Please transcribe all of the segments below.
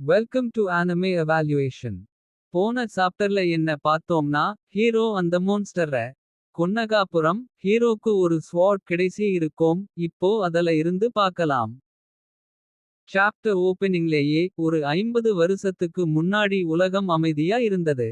Welcome to அனமே evaluation. போன சாப்டர்ல என்ன பார்த்தோம்னா ஹீரோ அந்த மோன்ஸ்டர கொன்னகாபுரம் ஹீரோக்கு ஒரு ஸ்வாட் கிடைசி இருக்கும் இப்போ அதல இருந்து பார்க்கலாம். சாப்டர் ஓப்பனிங்லேயே ஒரு ஐம்பது வருஷத்துக்கு முன்னாடி உலகம் அமைதியா இருந்தது.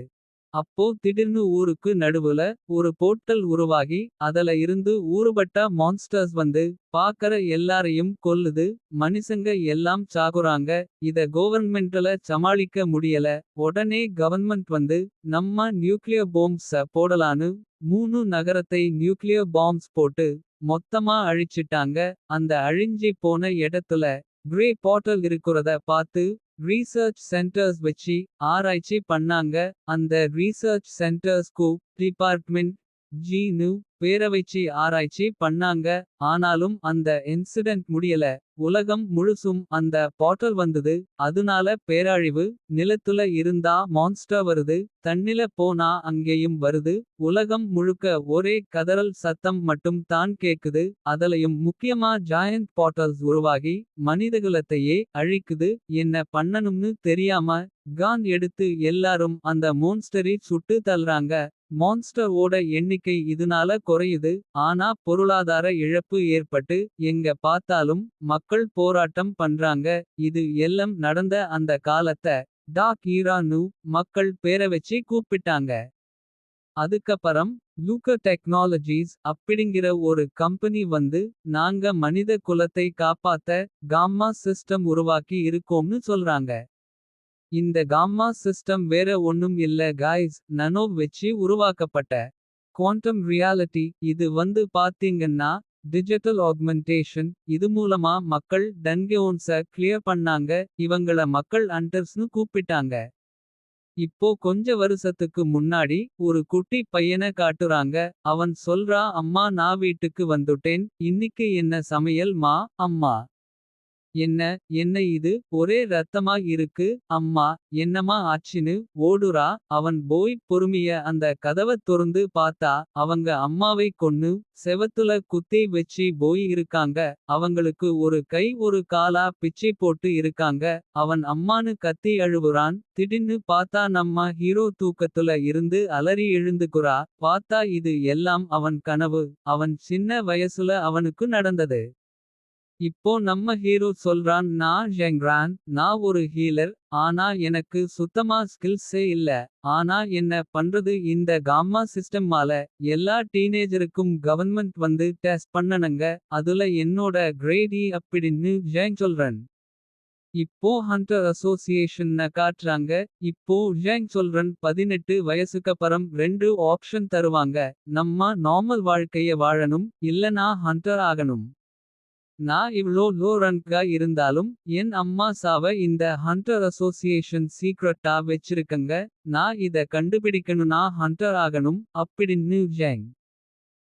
அப்போ திடீர்னு ஊருக்கு நடுவுல ஒரு போர்ட்டல் உருவாகி அதல இருந்து ஊறுபட்ட மான்ஸ்டர்ஸ் வந்து பாக்கற எல்லாரையும் கொல்லுது மனுஷங்க எல்லாம் சாகுறாங்க இத கவர்மெண்ட்ல சமாளிக்க முடியல உடனே கவர்மெண்ட் வந்து நம்ம நியூக்ளியர் பாம்ப்ஸ போடலான்னு மூணு நகரத்தை நியூக்ளியர் பாம்ப்ஸ் போட்டு மொத்தமா அழிச்சிட்டாங்க அந்த அழிஞ்சி போன இடத்துல கிரே போர்ட்டல் இருக்கிறத பார்த்து ரீசர்ச் சென்டர்ஸ் வச்சு ஆராய்ச்சி பண்ணாங்க. அந்த ரீசர்ச் சென்டர்ஸ்க்கு டிபார்ட்மெண்ட் ஜி நு பேரவைச்சி ஆராய்ச்சி பண்ணாங்க. ஆனாலும் அந்த இன்சிடென்ட் முடியல. உலகம் முழுசும் அந்த பாட்டல் வந்தது. அதுனால பேரழிவு நிலத்துல இருந்தா மான்ஸ்டர் வருது. தண்ணில போனா அங்கேயும் வருது. உலகம் முழுக்க ஒரே கதறல் சத்தம் மட்டும் தான் கேக்குது. அதலையும் முக்கியமா ஜாயண்ட் பாட்டல்ஸ் உருவாகி மனிதகுலத்தையே அழிக்குது. என்ன பண்ணனும்னு தெரியாம கான் எடுத்து எல்லாரும் அந்த மோன்ஸ்டரி சுட்டு தள்ளுறாங்க. மான்ஸ்டர் ஓட எண்ணிக்கை இதனால குறையுது. ஆனா பொருளாதார இழப்பு ஏற்பட்டு எங்க பார்த்தாலும் மக்கள் போராட்டம் பண்றாங்க. இது எல்லாம் நடந்த அந்த காலத்த டாக் ஈரானு மக்கள் பேர கூப்பிட்டாங்க. அதுக்கப்புறம் லூக்க டெக்னாலஜிஸ் அப்படிங்கிற ஒரு கம்பெனி வந்து நாங்க மனித குலத்தை காப்பாத்த காம்மா சிஸ்டம் உருவாக்கி இருக்கோம்னு சொல்றாங்க. இந்த காம்மா சிஸ்டம் வேற ஒண்ணும் இல்ல காய்ஸ் நனோ வச்சு உருவாக்கப்பட்ட. குவாண்டம் ரியாலிட்டி இது வந்து பாத்தீங்கன்னா டிஜிட்டல் ஆக்மெண்டேஷன் இது மூலமா மக்கள் டன்கெயோன்ஸ கிளியர் பண்ணாங்க இவங்கள மக்கள் அண்டர்ஸ்னு கூப்பிட்டாங்க. இப்போ கொஞ்ச வருஷத்துக்கு முன்னாடி ஒரு குட்டி பையன காட்டுறாங்க அவன் சொல்றா அம்மா நான் வீட்டுக்கு வந்துட்டேன் இன்னிக்கு என்ன சமையல் மா அம்மா? என்ன என்ன இது? ஒரே ரத்தமா இருக்கு? அம்மா என்னமா ஆச்சினு ஓடுறா? அவன் போய் பொறுமிய அந்த கதவ தொறந்து பார்த்தா அவங்க அம்மாவை கொன்னு செவத்துல குத்தி வச்சு போய் இருக்காங்க. அவங்களுக்கு ஒரு கை ஒரு காலா பிச்சை போட்டு இருக்காங்க. அவன் அம்மானு கத்தி அழுவுறான். திடீர்னு பார்த்தா நம்ம ஹீரோ தூக்கத்துல இருந்து அலறி எழுந்துக்குறா. பார்த்தா இது எல்லாம் அவன் கனவு. அவன் சின்ன வயசுல அவனுக்கு நடந்தது. இப்போ நம்ம ஹீரோ சொல்றான் நான் ஜெங்ரான் நான் ஒரு ஹீலர் ஆனா எனக்கு சுத்தமா ஸ்கில்ஸே இல்ல. ஆனா என்ன பண்றது இந்த காம்மா சிஸ்டம்மால எல்லா டீனேஜருக்கும் கவர்மெண்ட் வந்து டெஸ்ட் பண்ணனங்க அதுல என்னோட கிரேடி e அப்படின்னு ஜேங் சொல்றன். இப்போ ஹண்டர் அசோசியேஷன் காட்டுறாங்க இப்போ ஜேங் சொல்றன் பதினெட்டு வயசுக்கப்புறம் ரெண்டு ஆப்ஷன் தருவாங்க. நம்ம நார்மல் வாழ்க்கைய வாழணும் இல்லனா ஹண்டர் ஆகணும். நான் இவ்ளோ லோ ரன்கா இருந்தாலும் என் அம்மா சாவ இந்த ஹண்டர் அசோசியேஷன் சீக்ரெட்டா வச்சிருக்கங்க நான் இத கண்டுபிடிக்கணும்னா ஹண்டர் ஆகணும் அப்படின்னு ஜேங்.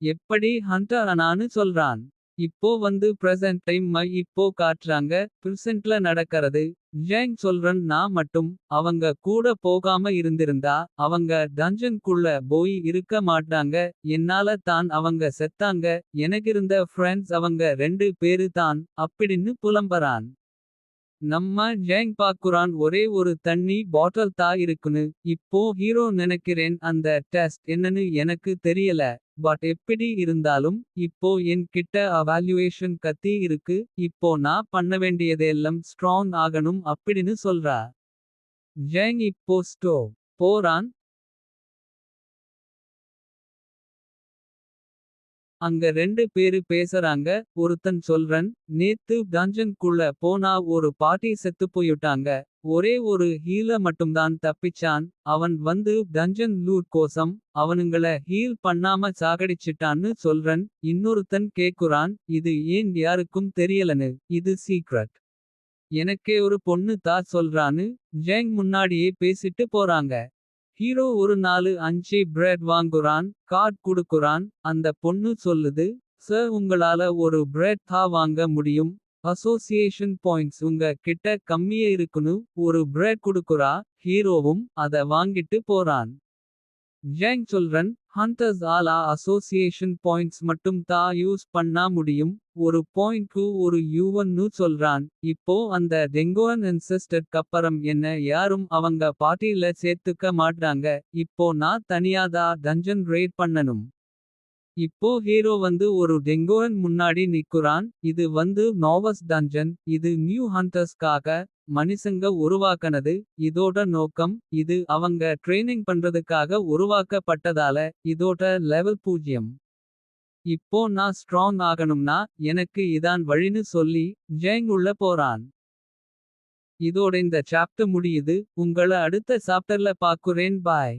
எப்படி ஹண்டர் அனானு சொல்றான். இப்போ வந்து பிரசன்ட் டைம் இப்போ காட்டுறாங்க பிரசன்ட்ல நடக்கிறது ஜேங் சொல்றன் நான் மட்டும் அவங்க கூட போகாம இருந்திருந்தா அவங்க டஞ்சன்குள்ள போய் இருக்க மாட்டாங்க என்னால தான் அவங்க செத்தாங்க எனக்கிருந்த ஃப்ரெண்ட்ஸ் அவங்க ரெண்டு பேரு தான் அப்படின்னு புலம்பறான். நம்ம ஜேங் பாக்குறான் ஒரே ஒரு தண்ணி பாட்டில் தா இருக்குனு இப்போ ஹீரோ நினைக்கிறேன் அந்த டெஸ்ட் என்னன்னு எனக்கு தெரியல. பட் எப்படி இருந்தாலும் இப்போ என் கிட்ட அவால்யூவேஷன் கத்தி இருக்கு இப்போ நான் பண்ண வேண்டியதெல்லாம் ஸ்ட்ராங் ஆகணும் அப்படின்னு சொல்றா. ஜேங் இப்போ ஸ்டோ போறான் அங்க ரெண்டு பேரு பேசுறாங்க. ஒருத்தன் சொல்றன் நேத்து டஞ்சன்குள்ள போனா ஒரு பாட்டி செத்துப் போயிட்டாங்க. ஒரே ஒரு ஹீல மட்டும்தான் தப்பிச்சான். அவன் வந்து டஞ்சன் லூட் கோசம் அவனுங்கள ஹீல் பண்ணாம சாகடிச்சிட்டான்னு சொல்றன். இன்னொருத்தன் கேக்குறான் இது ஏன் யாருக்கும் தெரியலனு இது சீக்ரெட். எனக்கே ஒரு பொண்ணு தா சொல்றான்னு ஜேங் முன்னாடியே பேசிட்டு போறாங்க. ஹீரோ ஒரு நாலு அஞ்சு பிரெட் வாங்குறான் கார்ட் குடுக்குறான் அந்த பொண்ணு சொல்லுது சார் உங்களால ஒரு பிரெட் தா வாங்க முடியும். அசோசியேஷன் பாயிண்ட்ஸ் உங்க கிட்ட கம்மியே இருக்குன்னு ஒரு பிரெட் குடுக்குறா ஹீரோவும் அத வாங்கிட்டு போறான். ஜேங் சொல்றன் ஹண்டர்ஸ் ஆலா அசோசியேஷன் பாயிண்ட்ஸ் மட்டும் தா யூஸ் பண்ணா முடியும். ஒரு பாயிண்ட்க்கு ஒரு யூவன்னு சொல்றான். இப்போ அந்த டெங்கோன் அன்செஸ்டர் அப்புறம் என்ன யாரும் அவங்க பார்ட்டில சேர்த்துக்க மாட்டாங்க. இப்போ நான் தனியாதா டஞ்சன் ரெய்ட் பண்ணனும். இப்போ ஹீரோ வந்து ஒரு டெங்கோன் முன்னாடி நிக்குறான். இது வந்து நோவஸ் டஞ்சன் இது நியூ ஹண்டர்ஸ்காக. மனிசங்க உருவாக்கனது இதோட நோக்கம். இது அவங்க ட்ரெய்னிங் பண்றதுக்காக உருவாக்கப்பட்டதால. இதோட லெவல் பூஜ்யம். இப்போ நான் ஸ்ட்ராங் ஆகணும்னா எனக்கு இதான் வழின்னு சொல்லி. ஜேங் உள்ள போறான். இதோட இந்த சாப்டர் முடியுது உங்கள அடுத்த சாப்டர்ல பாக்குறேன் பாய்.